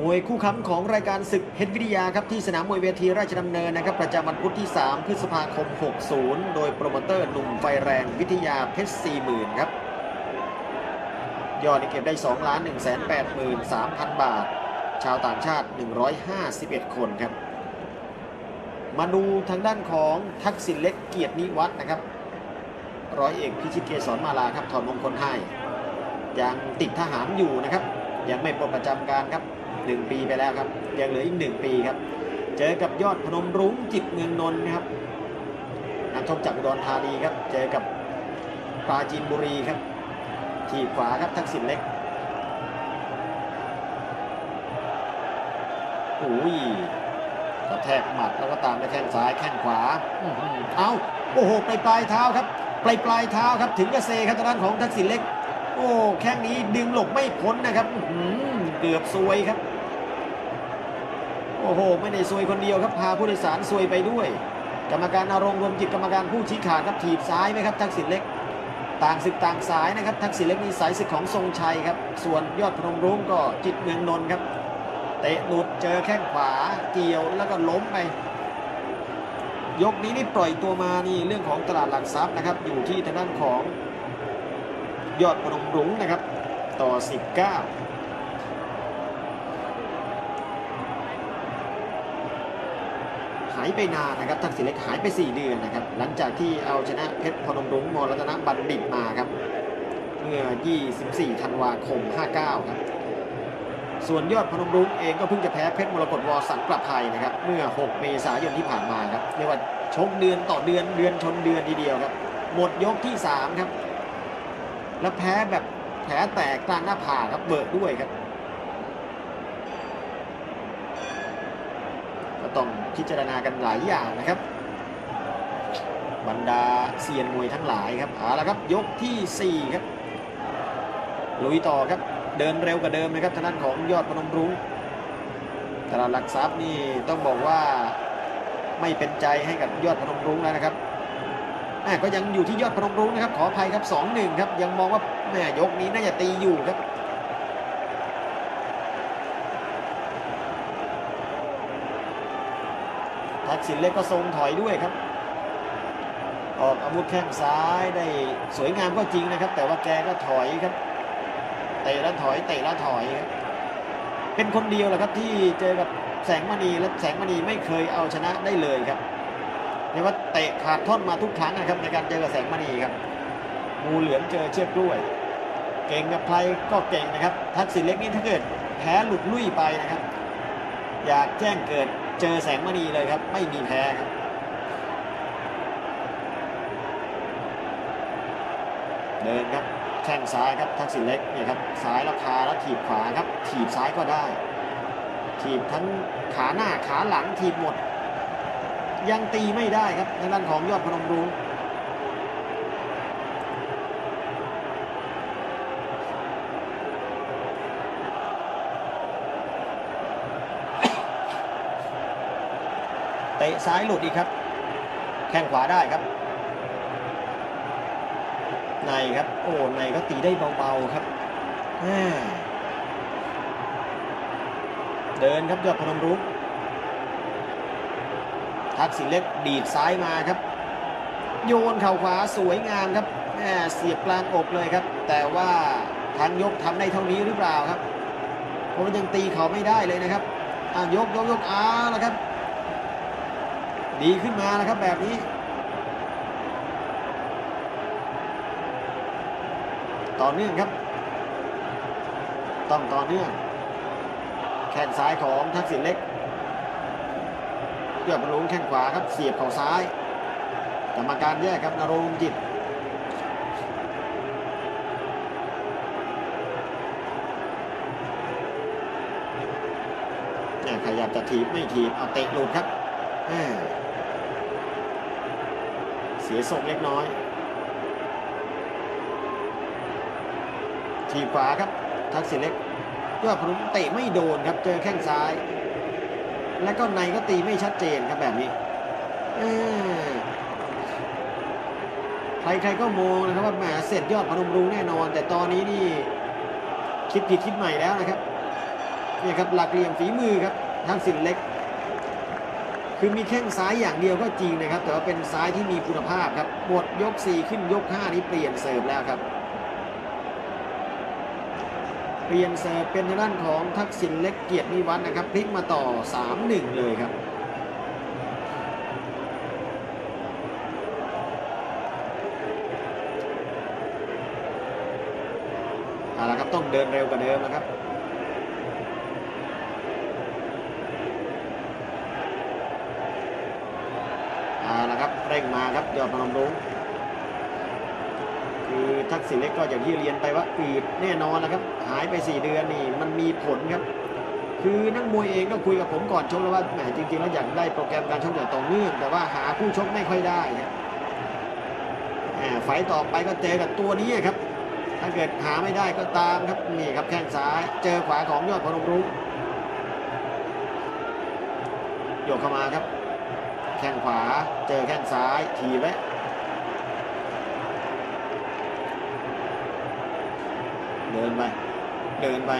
มวยคู่ค้ำของรายการศึกเพชรวิทยาครับที่สนามมวยเวทีราชดำเนินนะครับประจำวันพุธที่ 3 พฤษภาคม 60 โดยโปรโมเตอร์หนุ่มไฟแรงวิทยาเพชร 40,000 ครับ ยอดเก็บได้ 2 ล้าน 1 8 3 0 0 0 บาท ชาวต่างชาติ 151 คนครับ มาดูทางด้านของทักษิณเล็กเกียรตินิวัฒน์นะครับ ร้อยเอกพิชิตเกษรมาลาครับถอดมงคลให้ยังติดทหารอยู่นะครับ ยังไม่ปลดประจำการครับ หนึ่งปีไปแล้วครับ ยังเหลืออีกหนึ่งปีครับ เจอกับยอดพนมรุ้งจิตเมืองนนท์นะครับนักชกจากอุดรธานีครับ เจอกับปราจีนบุรีครับ ทีขวาครับทักษิณเล็กโอ้ยกระแทกหมัดแล้วก็ตามด้วยแข้งซ้ายแข้งขวาเอาโอ้โหปลายปลายเท้าครับปลายปลายเท้าครับถึงกระเซครับทางด้านของทักษิณเล็ก โอ้แข้งนี้ดึงหลบไม่พ้นนะครับอื้อหือเกือบซวยครับ โอ้โห ไม่ได้ซวยคนเดียวครับพาผู้โดยสารซวยไปด้วย กรรมการอารมณ์รวมจิตกรรมการผู้ชี้ขาดครับถีบซ้ายไหมครับทักษิณเล็ก ต่างศึกต่างสายนะครับ ทักษิณเล็กนี่สายศึกของทรงชัยครับ ส่วนยอดพนมรุ้งก็จิตเมืองนนท์ครับเตะหลุดเจอแข้งขวาเกี่ยวแล้วก็ล้มไป ยกนี้นี่ปล่อยตัวมานี่เรื่องของตลาดหลักทรัพย์นะครับ อยู่ที่ทางด้านของยอดพนมรุ้งนะครับ ต่อ 19ายไปนานนะครับทักษิณเล็กหายไป 4 เดือนนะครับ หลังจากที่เอาชนะเพชรพนมรุ้งมรัตนบัณฑิตมาครับ เมื่อ 24 ธันวาคม 59 ครับ ส่วนยอดพนมรุ้งเองก็เพิ่งจะแพ้เพชรมรกตวอสังประภัยนะครับ เมื่อ 6 เมษายนที่ผ่านมาครับเรียกว่าชกเดือนต่อเดือนเดือนชนเดือนทีเดียวครับ หมดยกที่ 3 ครับ แล้วแพ้แบบแผลแตกกลางหน้าผากครับเบิกด้วยครับ ต้องพิจารณากันหลายอย่างนะครับ บรรดาเซียนมวยทั้งหลายครับเอาละครับยกทีสี่ 4 ครับลุยต่อครับเดินเร็วกว่าเดิมนะครับทางด้านของยอดพนมรุ้งตลาดหลักทรัพย์นี่ต้องบอกว่าไม่เป็นใจให้กับยอดพนมรุ้งแล้วนะครับแม่ก็ยังอยู่ที่ยอดพนมรุ้งนะครับขออภัยครับ2-1ครับยังมองว่าแม่ยกนี้น่าจะตีอยู่ครับ ทักษิณเล็กก็ทรงถอยด้วยครับ ออกอาวุธแข้งซ้ายได้สวยงามก็จริงนะครับ แต่ว่าแกก็ถอยครับเตะแล้วถอยเตะแล้วถอยครับเป็นคนเดียวแหละครับที่เจอกับแสงมณีและแสงมณีไม่เคยเอาชนะได้เลยครับเรียกว่าเตะขาดท่อนมาทุกครั้งนะครับ ในการเจอกับแสงมณีครับงูเหลือมเจอเชือกกล้วย เก่งกับใครก็เก่งนะครับ ทักษิณเล็กนี่ถ้าเกิดแพ้หลุดลุ่ยไปนะครับ อยากแจ้งเกิด เจอแสงมณีเลยครับ ไม่มีแพ้ครับเดินครับแข้งซ้ายครับทักษิณเล็กเนี่ยครับซ้ายแล้วคาแล้วถีบขวาครับ ถีบซ้ายก็ได้ ถีบทั้งขาหน้าขาหลังถีบหมด ยังตีไม่ได้ครับในด้านของยอดพนมรุ้ง เตะซ้ายหลุดอีกครับ แข้งขวาได้ครับ ในครับ โอ้ในก็ตีได้เบาๆครับเดินครับยอดพนมรุ้งทักษิณเล็กดีดซ้ายมาครับ โยนเข่าขวาสวยงามครับแม่เสียบกลางอกเลยครับ แต่ว่าทางยกทำได้เท่านี้หรือเปล่าครับเพราะมันยังตีเขาไม่ได้เลยนะครับอ่ายกยกยกอ้าวแล้วครับ ดีขึ้นมานะครับแบบนี้ ต่อเนื่องครับ ต้องต่อเนื่อง แข้งซ้ายของทักษิณเล็กยอบรรลุงแข้งขวาครับเสียบเข่าซ้าย กรรมการแยกครับนรงจิตเนี่ยขยับจะถีบไม่ถีบเอาเตะหลุดครับแสียทรงเล็กน้อยทีขวาครับ ทักษิณเล็กยอดพนุเตะไม่โดนครับ เจอแข้งซ้าย แล้วก็ในก็ตีไม่ชัดเจนครับแบบนี้ใครๆก็มองนะครับว่าแหมเสร็จยอดพนมรุ้งแน่นอน แต่ตอนนี้นี่คิดผิดคิดใหม่แล้วนะครับเนี่ยครับหลักเหลี่ยมฝีมือครับทักษิณเล็ก คือมีแข้งซ้ายอย่างเดียวก็จริงนะครับ แต่ว่าเป็นซ้ายที่มีคุณภาพครับหมดยก 4 ขึ้นยก 5 นี้เปลี่ยนเสิร์ฟแล้วครับ เปลี่ยนเสิร์ฟเป็นทางด้านของทักษิณเล็กเกียรตินิวัฒน์นะครับพลิกมาต่อ 3-1 เลยครับเอาละครับต้องเดินเร็วกว่าเดิมนะครับ เอาละครับ เร่งมาครับยอดพนมรุ้งคือทักษิณเล็กก็อย่างที่เรียนไปว่าอืดแน่นอนนะครับ หายไป 4 เดือนนี่มันมีผลครับ คือนักมวยเองก็คุยกับผมก่อนชกแล้วว่าแหมจริงๆแล้วอยากได้โปรแกรมการชกอย่างต่อเนื่อง แต่ว่าหาผู้ชกไม่ค่อยได้ครับแหมไฟต่อไปก็เจอกับตัวนี้ครับ ถ้าเกิดหาไม่ได้ก็ตามครับนี่ครับแข้งซ้ายเจอขวาของยอดพนมรุ้งโยกเข้ามาครับ แข้งขวา เจอแข้งซ้ายทีไว้เดินไป เดินไป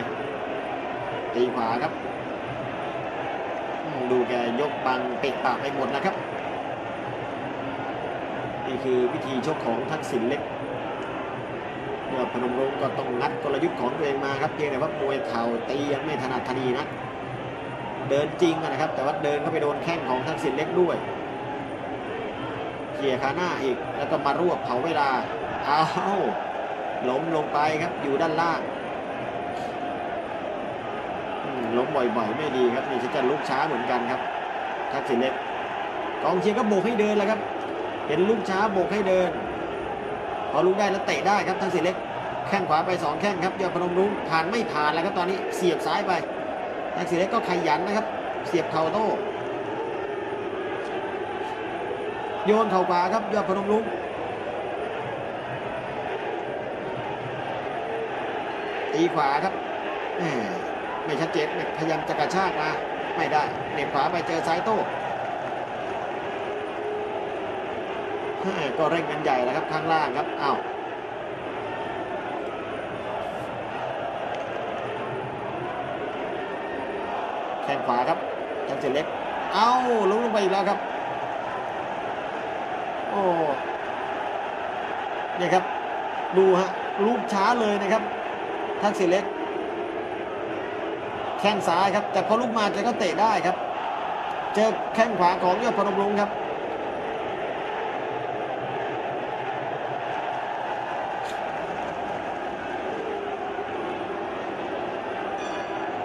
ตีขวาครับ ดูแกยกบังปิดปากไปหมดนะครับ นี่คือวิธีชกของทักษิณเล็กยอดพนมรุ้งก็ต้องงัดกลยุทธ์ของตัวเองมาครับเพียงแต่ว่ามวยเข่าตียังไม่ถนัดทนีนะ เดินจริงนะครับ แต่ว่าเดินเข้าไปโดนแข้งของทักษิณเล็กด้วยเขี่ยขาหน้าอีกแล้วก็มารวบเผาเวลาเอาล้มลงไปครับอยู่ด้านล่างล้มบ่อยๆ ไม่ดีครับนี่จะลุกช้าเหมือนกันครับ ทักษิณเล็กกองเชียร์ก็โบกให้เดินแล้วครับ เห็นลุกช้าโบกให้เดิน พอลุกได้แล้วเตะได้ครับทักษิณเล็กแข้งขวาไปสองแข้งครับยอดพนมรุ้งผ่านไม่ผ่านแล้วครับตอนนี้เสียบซ้ายไป ทักษิณเล็กก็ขยันนะครับ เสียบเข่าโต้โยนเข่าขวาครับยอดพนมรุ้งตีขวาครับไม่ชัดเจนพยายามจะกระชากมาไม่ได้เหน็บขวาไปเจอซ้ายโต้ก็เร่งกันใหญ่แล้วครับข้างล่างครับอ้าว ข้งขวาครับทักษิณเล็ก เอ้าล้มลงไปอีกแล้วครับ โอ้เนี่ยครับ ดูฮะลูกช้าเลยนะครับทักษิณเล็ก แข้งซ้ายครับ แต่พอลุกมาแกก็เตะได้ครับ เจอแข้งขวาของยอดพนมรุ้งครับ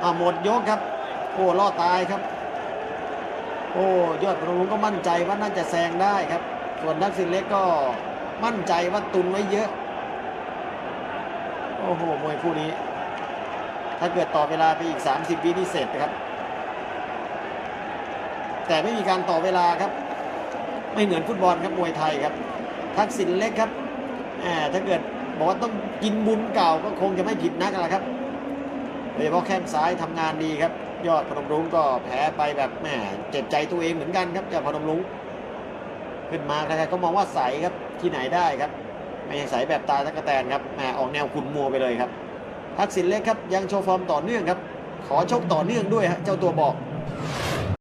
อ่าหมดยกครับ โอ้ล่อตายครับ โอ้ยอดพนมรุ้งก็มั่นใจว่าน่าจะแซงได้ครับ ส่วนทักษิณเล็กก็มั่นใจว่าตุนไว้เยอะ โอ้โหมวยคู่นี้ ถ้าเกิดต่อเวลาไปอีก 30วินี่เสร็จนะครับ แต่ไม่มีการต่อเวลาครับ ไม่เหมือนฟุตบอลครับมวยไทยครับ ทักษิณเล็กครับแหมถ้าเกิดบอกว่าต้องกินบุญเก่าก็คงจะไม่ผิดนักแหละครับโดยเฉพาะแข้งซ้ายทำงานดีครับ ยอดพนมรุ้งก็แพ้ไปแบบแหมเจ็บใจตัวเองเหมือนกันครับเจ้าพนมรุ้งขึ้นมาใครๆก็มองว่าใสครับที่ไหนได้ครับ ไม่ใช่ใสแบบตาตะกะแตนครับแหมออกแนวขุนมัวไปเลยครับทักษิณเล็กครับยังโชว์ฟอร์มต่อเนื่องครับ ขอชกต่อเนื่องด้วยฮะเจ้าตัวบอก